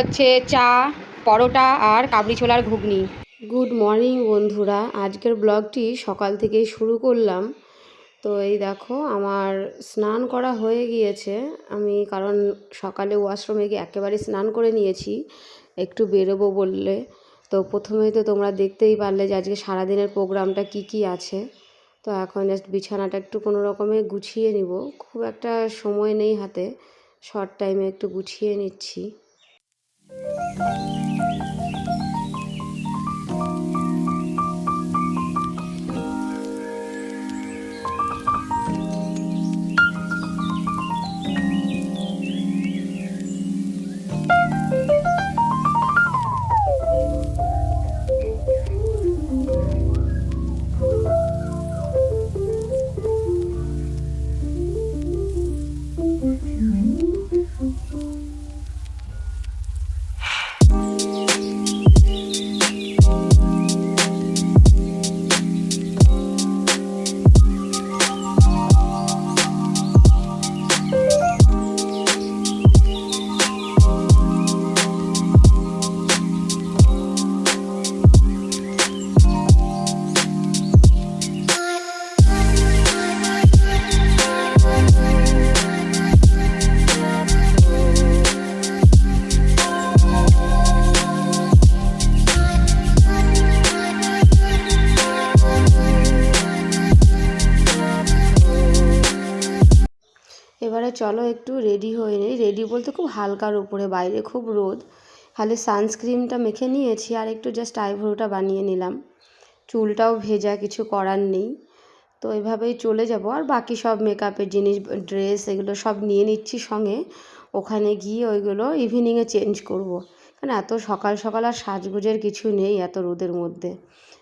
হচ্ছে চা, পরোটা আর কাবলি ছোলার ঘুগনি। গুড মর্নিং বন্ধুরা, আজকের ব্লগটি সকাল থেকেই শুরু করলাম। তো এই দেখো, আমার স্নান করা হয়ে গিয়েছে। আমি কারণ সকালে ওয়াশরুমে গিয়ে একেবারে স্নান করে নিয়েছি, একটু বেরোবো বললে। তো প্রথমে তো তোমরা দেখতেই পারলে যে আজকে সারাদিনের প্রোগ্রামটা কি কি আছে। তো এখন জাস্ট বিছানাটা একটু কোনো রকমে গুছিয়ে নিব। খুব একটা সময় নেই হাতে শর্ট টাইমে একটু গুছিয়ে নিচ্ছি। এবারে চলো একটু রেডি হয়ে নিই। রেডি বলতে খুব হালকার উপরে, বাইরে খুব রোদ। খালি সানস্ক্রিনটা মেখে নিয়েছি আর একটু জাস্ট আইব্রোটা বানিয়ে নিলাম। চুলটাও ভেজা, কিছু করার নেই। তো এভাবেই চলে যাব। আর বাকি সব মেকআপের জিনিস ড্রেস এগুলো সব নিয়ে নিচ্ছি সঙ্গে। ওখানে গিয়ে ওইগুলো ইভিনিংয়ে চেঞ্জ করব। কারণ এত সকাল সকাল আর সাজগোজের কিছু নেই এত রোদের মধ্যে।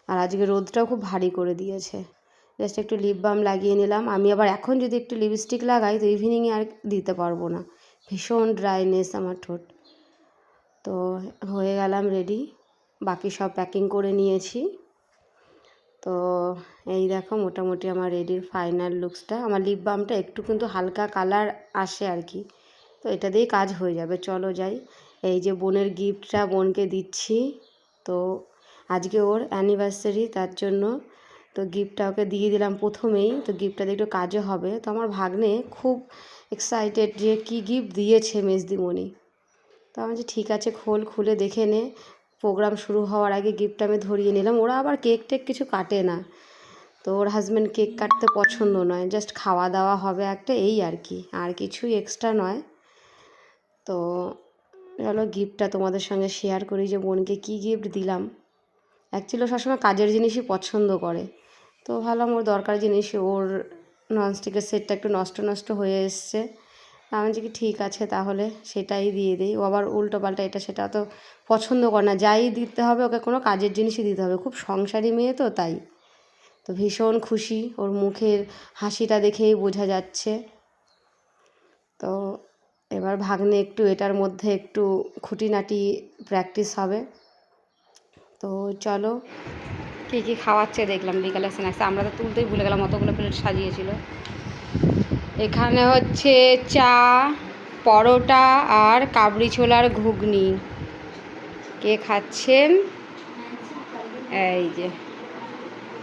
আর আজকে রোদটাও খুব ভারী করে দিয়েছে। জাস্ট একটু লিপ বাম লাগিয়ে নিলাম। আমি আবার এখন যদি একটু লিপস্টিক লাগাই, তো ইভিনিংয়ে আর দিতে পারব না। ভীষণ ড্রাইনেস আমার ঠোঁট। তো হয়ে গেলাম রেডি বাকি সব প্যাকিং করে নিয়েছি। তো এই দেখো মোটামুটি আমার রেডির ফাইনাল লুকসটা আমার লিপ বামটা একটু কিন্তু হালকা কালার আসে আর কি। তো এটা দিয়েই কাজ হয়ে যাবে। চলো যাই। এই যে বোনের গিফটটা বোনকে দিচ্ছি। তো আজকে ওর অ্যানিভার্সারি তার জন্য তো গিফটটা ওকে দিয়ে দিলাম প্রথমেই, তো গিফটটা একটু কাজও হবে। তো আমার ভাগ্নে খুব এক্সাইটেড যে কী গিফট দিয়েছে মেজদিমণি তো আমি যে ঠিক আছে, খোল, খুলে দেখে নে। প্রোগ্রাম শুরু হওয়ার আগে গিফটটা আমি ধরিয়ে নিলাম। ওরা আবার কেক টেক কিছু কাটে না। তো ওর হাজব্যান্ড কেক কাটতে পছন্দ নয় জাস্ট খাওয়া দাওয়া হবে একটা, এই আর কি, আর কিছুই এক্সট্রা নয়। তো চলো গিফটটা তোমাদের সঙ্গে শেয়ার করি যে বোনকে কী গিফট দিলাম। অ্যাকচুয়ালি সবসময় কাজের জিনিসই পছন্দ করে। তো ভাবলাম ওর দরকার জিনিস ওর ননস্টিকের সেটটা একটু নষ্ট নষ্ট হয়ে এসছে। আমি যে কি ঠিক আছে তাহলে সেটাই দিয়ে দিই। ও আবার উল্টো পাল্টা এটা সেটা তো পছন্দ করে না। যাই দিতে হবে ওকে কোনো কাজের জিনিসই দিতে হবে। খুব সংসারী মেয়ে তো তাই। তো ভীষণ খুশি ওর মুখের হাসিটা দেখেই বোঝা যাচ্ছে। তো এবার ভাগ্নে একটু এটার মধ্যে একটু খুঁটিনাটি প্র্যাকটিস হবে। তো চলো কী কী খাওয়াচ্ছে দেখলাম বিকালে স্ন্যাক্স আমরা তো তুলতেই ভুলে গেলাম অতগুলো প্লেট সাজিয়েছিল। এখানে হচ্ছে চা পরোটা আর কাবড়ি ছোলার ঘুগনি। কে খাচ্ছেন এই যে।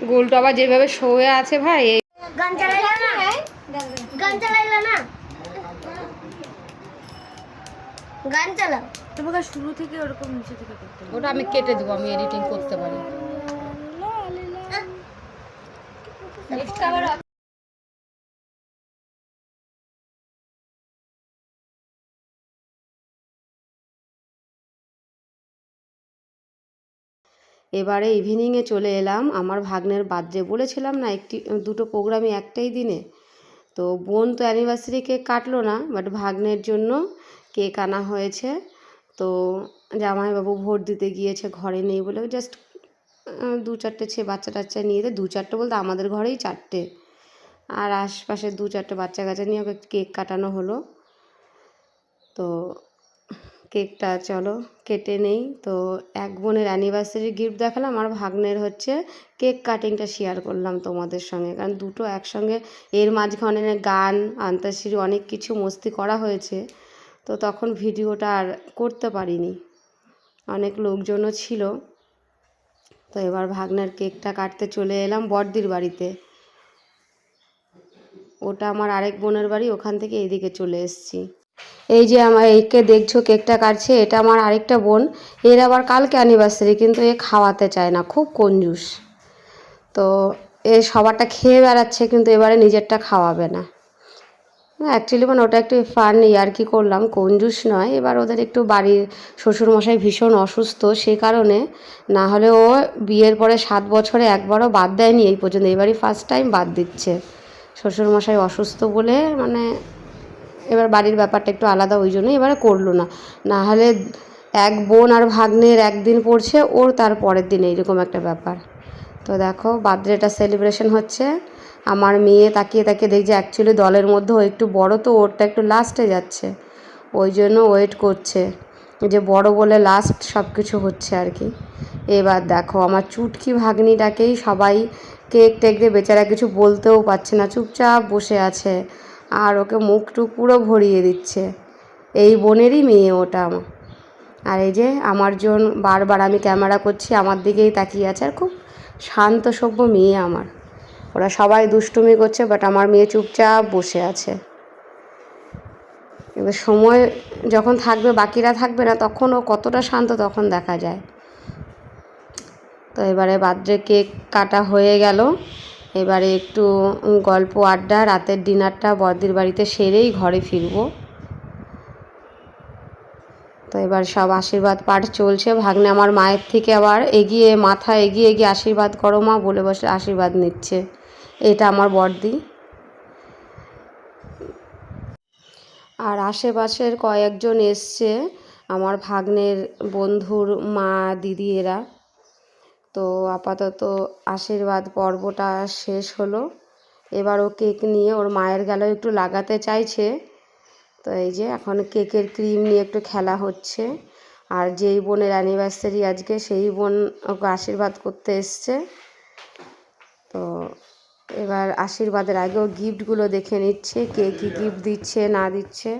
গোলটা আবার যেভাবে শোয়ে আছে ভাই গান চালাইলা না গান চালাইলা না গান চালাও তোমাকে শুরু থেকে ওরকম নিচে থেকে করতে ওটা আমি কেটে দেবো আমি এডিটিং করতে পারি। এবারে ইভিনিংয়ে চলে এলাম। আমার ভাগ্নের বার্থডে বলেছিলাম না, একটি, দুটো প্রোগ্রামই একটাই দিনে। তো বোন তো অ্যানিভার্সারি কেক কাটলো না বাট ভাগ্নের জন্য কেক আনা হয়েছে। তো জামাইবাবু ভোট দিতে গিয়েছে, ঘরে নেই বলে জাস্ট দু চারটে ছে বাচ্চা টাচ্চা নিয়ে দু চারটে বলতে আমাদের ঘরেই চারটে। আর আশপাশে দু চারটে বাচ্চা কাচ্চা নিয়ে ওকে কেক কাটানো হলো। তো কেকটা চলো কেটে নেই। তো এক বোনের অ্যানিভার্সারি গিফট দেখালাম আর ভাগ্নের হচ্ছে কেক কাটিংটা শেয়ার করলাম তোমাদের সঙ্গে। কারণ দুটো একসঙ্গে এর মাঝখানে গান আন্তাক্ষরী অনেক কিছু মস্তি করা হয়েছে। তো তখন ভিডিওটা আর করতে পারিনি। অনেক লোকজনও ছিল। তো এবার ভাগনার কেকটা কাটতে চলে এলাম বড়দির বাড়িতে। ওটা আমার আরেক বোনের বাড়ি, ওখান থেকে এইদিকে চলে এসেছি। এই যে আমার এইকে দেখছ কেকটা কাটছে, এটা আমার আরেকটা বোন। এর আবার কালকে অ্যানিভার্সারি কিন্তু এ খাওয়াতে চায় না, খুব কঞ্জুস। তো এ সবারটা খেয়ে বেড়াচ্ছে, কিন্তু এবারে নিজেরটা খাওয়াবে না। অ্যাকচুয়ালি মানে ওটা একটু ফান আর কি করলাম। কঞ্জুস নয়, এবার ওদের একটু বাড়ির শ্বশুরমশাই ভীষণ অসুস্থ, সে কারণে না হলে ও বিয়ের পরে সাত বছরে একবারও বাদ দেয়নি, এই পর্যন্ত। এবারই ফার্স্ট টাইম বাদ দিচ্ছে। শ্বশুরমশাই অসুস্থ বলে মানে এবার বাড়ির ব্যাপারটা একটু আলাদা, ওই জন্য এবারে করল না। না হলে এক বোন আর ভাগ্নের একদিন পড়ছে, ওর তার পরের দিন এইরকম একটা ব্যাপার। তো দেখো, বার্থডেটা সেলিব্রেশন হচ্ছে। আমার মেয়ে তাকিয়ে তাকিয়ে দেখছে অ্যাকচুয়ালি দলের মধ্যে একটু বড় তো, ওরটা একটু লাস্টে যাচ্ছে। ওই জন্য ওয়েট করছে। যে বড় বলে লাস্ট সব কিছু হচ্ছে আর কি। এবার দেখো আমার চুটকি ভাগ্নিটাকেই সবাই কেক টেক দিয়ে বেচারা কিছু বলতেও পারছে না, চুপচাপ বসে আছে। আর ওকে মুখ টুক পুরো ভরিয়ে দিচ্ছে। এই বোনেরই মেয়ে ওটা আমার। আর এই যে আমার জন বারবার আমি ক্যামেরা করছি, আমার দিকেই তাকিয়ে আছে আর খুব শান্ত সভ্য মেয়ে আমার। ওরা সবাই দুষ্টুমি করছে বাট আমার মেয়ে চুপচাপ বসে আছে। এবার সময় যখন থাকবে, বাকিরা থাকবে না, তখন ও কতটা শান্ত তখন দেখা যায়। তো এবারে বার্থডে কেক কাটা হয়ে গেল। এবারে একটু গল্প আড্ডা, রাতের ডিনারটা বর্দির বাড়িতে সেরেই ঘরে ফিরবো। তো এবার সব আশীর্বাদ পাঠ চলছে। ভাগ্নে আমার মায়ের থেকে আবার এগিয়ে, মাথা এগিয়ে এগিয়ে আশীর্বাদ করো মা বলে বসে আশীর্বাদ নিচ্ছে। এটা আমার বর্দি আর আশেপাশের কয়েকজন এসছে, আমার ভাগ্নের বন্ধুর মা, দিদি, এরা। তো আপাতত আশীর্বাদ পর্বটা শেষ হলো। এবার ও কেক নিয়ে ওর মায়ের গেলেও একটু লাগাতে চাইছে। তো এই যে এখন কেকের ক্রিম নিয়ে একটু খেলা হচ্ছে। আর যেই বোনের অ্যানিভার্সারি আজকে, সেই বোন ওকে আশীর্বাদ করতে এসছে। তো এবার আশীর্বাদের আগেও গিফটগুলো দেখে নিচ্ছে কে কী গিফট দিচ্ছে না দিচ্ছে।